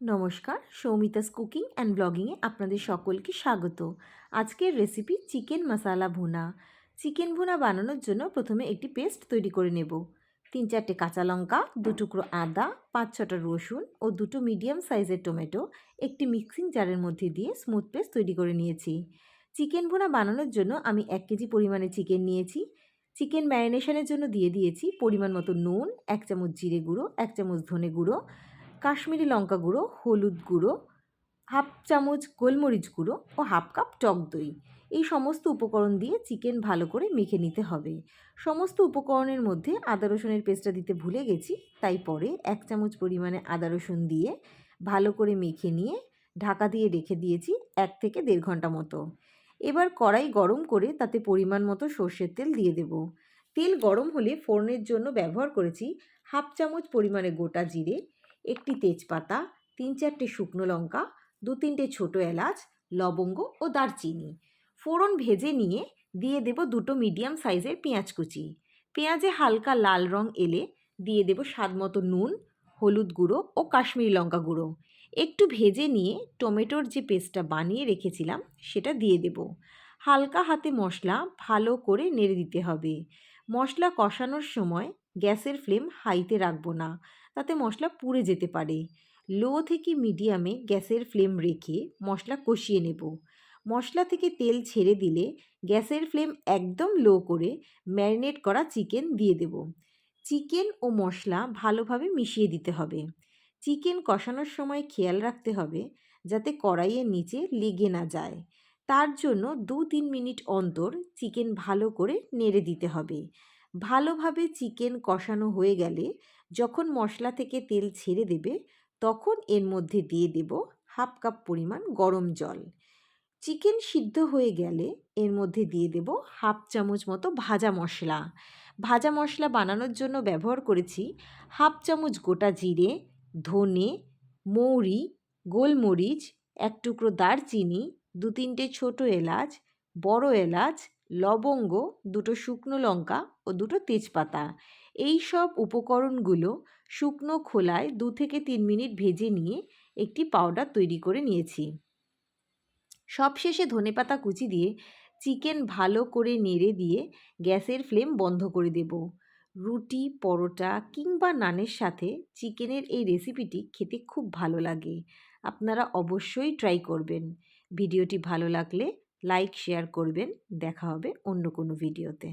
নমস্কার, সৌমিতাস cooking and ব্লগিংয়ে আপনাদের সকলকে স্বাগত। আজকের রেসিপি চিকেন মশালা ভুনা। চিকেন ভুনা বানানোর জন্য প্রথমে একটি পেস্ট তৈরি করে নেব। তিন চারটে কাঁচা লঙ্কা, দু টুকরো আদা, পাঁচ ছটা রসুন ও দুটো মিডিয়াম সাইজের টমেটো, একটি মিক্সিং জারের মধ্যে দিয়ে স্মুথ পেস্ট তৈরি করে নিয়েছি। চিকেন ভুনা বানানোর জন্য আমি এক কেজি পরিমাণে চিকেন নিয়েছি। চিকেন ম্যারিনেশনের জন্য দিয়ে দিয়েছি পরিমাণ মতো নুন, এক চামচ জিরে গুঁড়ো, এক চামচ ধনে গুঁড়ো কাশ্মীরি লঙ্কা গুঁড়ো, হলুদ গুঁড়ো, হাফ চামচ গোলমরিচ গুঁড়ো ও হাফ কাপ টক দই। এই সমস্ত উপকরণ দিয়ে চিকেন ভালো করে মেখে নিতে হবে। সমস্ত উপকরণের মধ্যে আদা রসুনের পেস্টটা দিতে ভুলে গেছি, তাই পরে এক চামচ পরিমাণে আদা রসুন দিয়ে ভালো করে মেখে নিয়ে ঢাকা দিয়ে রেখে দিয়েছি এক থেকে দেড় ঘণ্টা মতো। এবার কড়াই গরম করে তাতে পরিমাণ মতো সর্ষের তেল দিয়ে দেব। তেল গরম হলে ফোড়নের জন্য ব্যবহার করেছি হাফ চামচ পরিমাণে গোটা জিরে একটি তেজপাতা, তিন চারটে শুকনো লঙ্কা, দু তিনটে ছোটো এলাচ, লবঙ্গ ও দারচিনি। ফোড়ন ভেজে নিয়ে দিয়ে দেব দুটো মিডিয়াম সাইজের পেঁয়াজ কুচি। পেঁয়াজে হালকা লাল রং এলে দিয়ে দেব স্বাদ মতো নুন, হলুদ গুঁড়ো ও কাশ্মীরি লঙ্কা গুঁড়ো। একটু ভেজে নিয়ে টমেটোর যে পেস্টটা বানিয়ে রেখেছিলাম, সেটা দিয়ে দেব। হালকা হাতে মশলা ভালো করে নেড়ে দিতে হবে। মশলা কষানোর সময় গ্যাসের ফ্লেম হাইতে রাখব না, তাতে মশলা পুড়ে যেতে পারে। লো থেকে মিডিয়ামে গ্যাসের ফ্লেম রেখে মশলা কষিয়ে নেব। মশলা থেকে তেল ছেড়ে দিলে গ্যাসের ফ্লেম একদম লো করে ম্যারিনেট করা চিকেন দিয়ে দেব। চিকেন ও মশলা ভালোভাবে মিশিয়ে দিতে হবে। চিকেন কষানোর সময় খেয়াল রাখতে হবে যাতে কড়াইয়ের নিচে লেগে না যায়। তার জন্য দু তিন মিনিট অন্তর চিকেন ভালো করে নেড়ে দিতে হবে। ভালোভাবে চিকেন কষানো হয়ে গেলে যখন মশলা থেকে তেল ছেড়ে দেবে, তখন এর মধ্যে দিয়ে দেব হাফ কাপ পরিমাণ গরম জল। চিকেন সিদ্ধ হয়ে গেলে এর মধ্যে দিয়ে দেব হাফ চামচ মতো ভাজা মশলা। ভাজা মশলা বানানোর জন্য ব্যবহার করেছি হাফ চামচ গোটা জিরে, ধনে, মৌরি, গোলমরিচ, এক টুকরো দারচিনি দু তিনটে ছোটো এলাচ, বড় এলাচ, লবঙ্গ, দুটো শুকনো লঙ্কা ও দুটো তেজপাতা। এই সব উপকরণগুলো শুকনো খোলায় দু থেকে তিন মিনিট ভেজে নিয়ে একটি পাউডার তৈরি করে নিয়েছি। সবশেষে ধনেপাতা কুচি দিয়ে চিকেন ভালো করে নেড়ে দিয়ে গ্যাসের ফ্লেম বন্ধ করে দেব। রুটি, পরোটা কিংবা নানের সাথে চিকেনের এই রেসিপিটি খেতে খুব ভালো লাগে। আপনারা অবশ্যই ট্রাই করবেন। ভিডিওটি ভালো লাগলে লাইক শেয়ার করবেন। দেখা হবে অন্য কোনো ভিডিওতে।